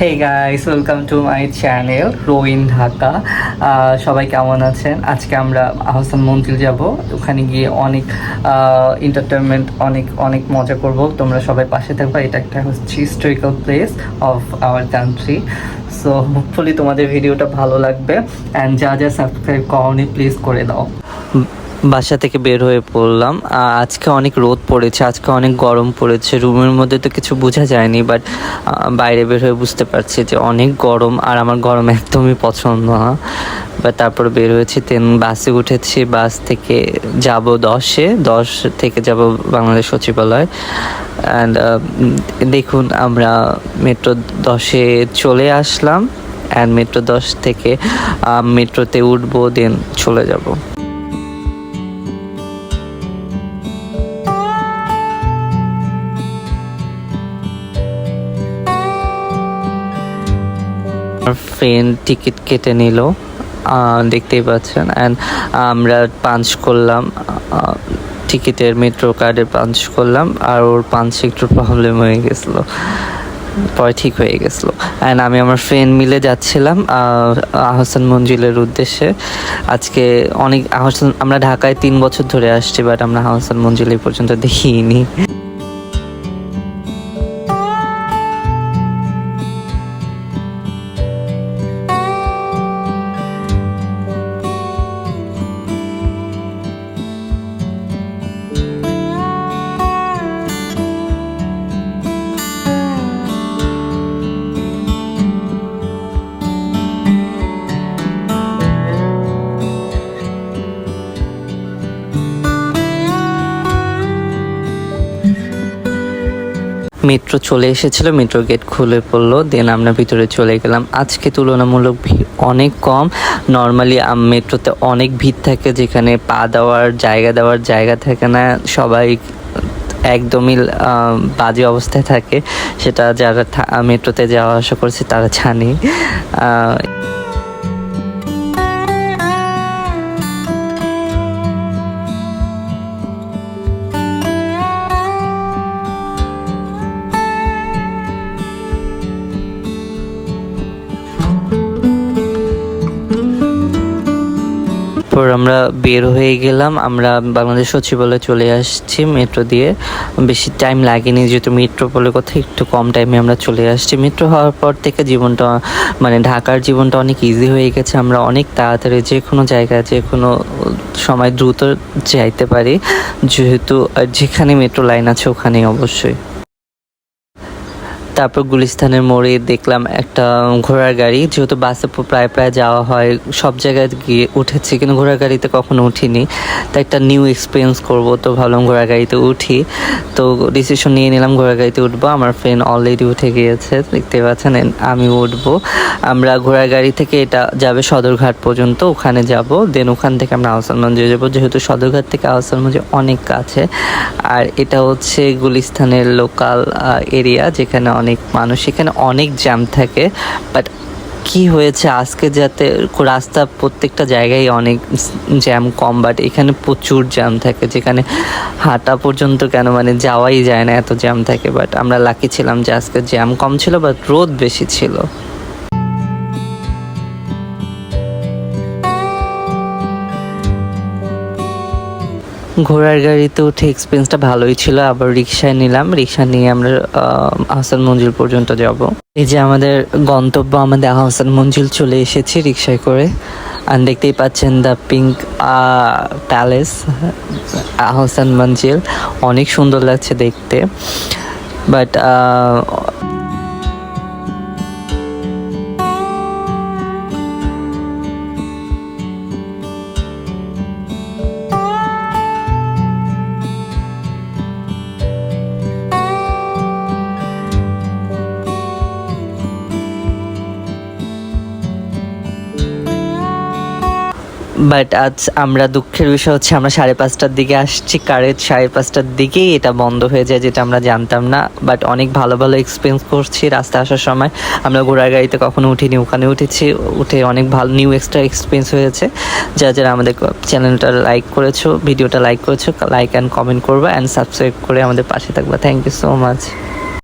Hey guys welcome to my channel Roin Dhaka সবাই কেমন আছেন? আজকে আমরা আহসান মন্দির যাব। ওখানে গিয়ে অনেক এন্টারটেনমেন্ট অনেক অনেক মজা করব। তোমরা সবাই পাশে থাকবে। এটা একটা হচ্ছে historical place of our country so hopefully তোমাদের ভিডিওটা ভালো লাগবে। অ্যান্ড যা যা সাবস্ক্রাইব করনি প্লিজ করে দাও। বাসা থেকে বের হয়ে পড়লাম। আজকে অনেক রোদ পড়েছে, আজকে অনেক গরম পড়েছে। রুমের মধ্যে তো কিছু বোঝা যায়নি বাট বাইরে বের হয়ে বুঝতে পারছি যে অনেক গরম আর আমার গরম একদমই পছন্দ না। বা তারপর বের হয়েছি তেন বাসে উঠেছি। বাস থেকে যাব দশে, দশ থেকে যাব বাংলাদেশ সচিবালয়। অ্যান্ড দেখুন আমরা মেট্রো দশে চলে আসলাম। অ্যান্ড মেট্রো দশ থেকে মেট্রোতে উঠবো দেন চলে যাব। ফ্রেন্ড টিকিট কেটে নিল দেখতেই পাচ্ছেন অ্যান্ড আমরা পাঞ্চ করলাম টিকিটের মেট্রো কার্ডে পাঞ্চ করলাম আর ওর পাঞ্চে একটু প্রবলেম হয়ে গেছিল পরে ঠিক হয়ে গেছিল অ্যান্ড আমি আমার ফ্রেন্ড মিলে যাচ্ছিলাম আহ, আহসান মঞ্জিলের উদ্দেশ্যে আজকে অনেক আহসান আমরা ঢাকায় তিন বছর ধরে আসছি বাট আমরা আহসান মঞ্জিল পর্যন্ত দেখিনি। মেট্রো চলে এসেছিল মেট্রো গেট খুলে পড়ল দেন আমরা ভিতরে চলে গেলাম। আজকে তুলনামূলক ভিড় অনেক কম। নর্মালি মেট্রোতে অনেক ভিড় থাকে যেখানে পা দেওয়ার, জায়গা দেওয়ার জায়গা থাকে না। সবাই একদমই বাজে অবস্থায় থাকে। সেটা যারা মেট্রোতে যাওয়া আসা করছে, তারা জানে। তারপর আমরা বের হয়ে গেলাম। আমরা বাংলাদেশ সচিবালয়ে চলে আসছি মেট্রো দিয়ে। বেশি টাইম লাগেনি যেহেতু মেট্রো বলে কথা একটু কম টাইমে আমরা চলে আসছি। মেট্রো হওয়ার পর থেকে জীবনটা মানে ঢাকার জীবনটা অনেক ইজি হয়ে গেছে। আমরা অনেক তাড়াতাড়ি যে কোনো জায়গায়, যে কোনো সময় দ্রুত যাইতে পারি। যেহেতু যেখানে মেট্রো লাইন আছে ওখানেই অবশ্যই। তারপর গুলিস্তানের মোড়ে দেখলাম একটা ঘোড়ার গাড়ি, যেহেতু বাসে প্রায় প্রায় যাওয়া হয়, সব জায়গায় গিয়ে উঠেছি, কিন্তু ঘোড়ার গাড়িতে কখনো উঠিনি। তো একটা নিউ এক্সপিরিয়েন্স করব, তো ভাবলাম ঘোড়ার গাড়িতে উঠি। তো ডিসিশন নিয়ে নিলাম, ঘোড়ার গাড়িতে উঠবো। আমার ফ্রেন্ড অলরেডি উঠে গিয়েছে, দেখতে পাচ্ছেন আমি উঠবো। আমরা ঘোড়ার গাড়ি থেকে এটা যাবে সদরঘাট পর্যন্ত, ওখানে যাব। দেন ওখান থেকে আমরা আহসান মঞ্জিল যাব, যেহেতু সদরঘাট থেকে আহসান মঞ্জিল অনেক কাছে। আর এটা হচ্ছে গুলিস্তানের লোকাল এরিয়া যেখানে অনেক মানুষ, এখানে অনেক জ্যাম থাকে বাট কি হয়েছে আজকে যাতে রাস্তা প্রত্যেকটা জায়গায় অনেক জ্যাম কম বাট এখানে প্রচুর জ্যাম থাকে, যেখানে হাঁটা পর্যন্ত কেন মানে যাওয়াই যায় না এত জ্যাম থাকে বাট আমরা লাকি ছিলাম যে আজকে জ্যাম কম ছিল বাট রোদ বেশি ছিল। ঘোড়ার গাড়িতে উঠে এক্সপিরিয়েন্সটা ভালোই ছিল আবার রিক্সায় নিলাম। রিক্সা নিয়ে আমরা আহ, আহসান মঞ্জিল পর্যন্ত যাব। এই যে আমাদের গন্তব্য আমাদের আহসান মঞ্জিল চলে এসেছি রিক্সায় করে। আর দেখতেই পাচ্ছেন the pink palace Ahsan Manzil. অনেক সুন্দর লাগছে দেখতে। বাট বাট আজ আমরা দুঃখের বিষয় হচ্ছে আমরা সাড়ে পাঁচটার দিকে আসছি। কারেক্ট সাড়ে পাঁচটার দিকেই এটা বন্ধ হয়ে যায়, যেটা আমরা জানতাম না। বাট অনেক ভালো ভালো এক্সপিরিয়েন্স করছি রাস্তা আসার সময়। আমরা ঘোড়ার গাড়িতে কখনো উঠিনি, ওখানে উঠেছি। উঠে অনেক ভালো নিউ এক্সট্রা এক্সপিরিয়েন্স হয়েছে। যারা যারা আমাদের চ্যানেলটা লাইক করেছ ভিডিওটা লাইক করেছ লাইক অ্যান্ড কমেন্ট করবে অ্যান্ড সাবস্ক্রাইব করে আমাদের পাশে থাকবে। Thank you so much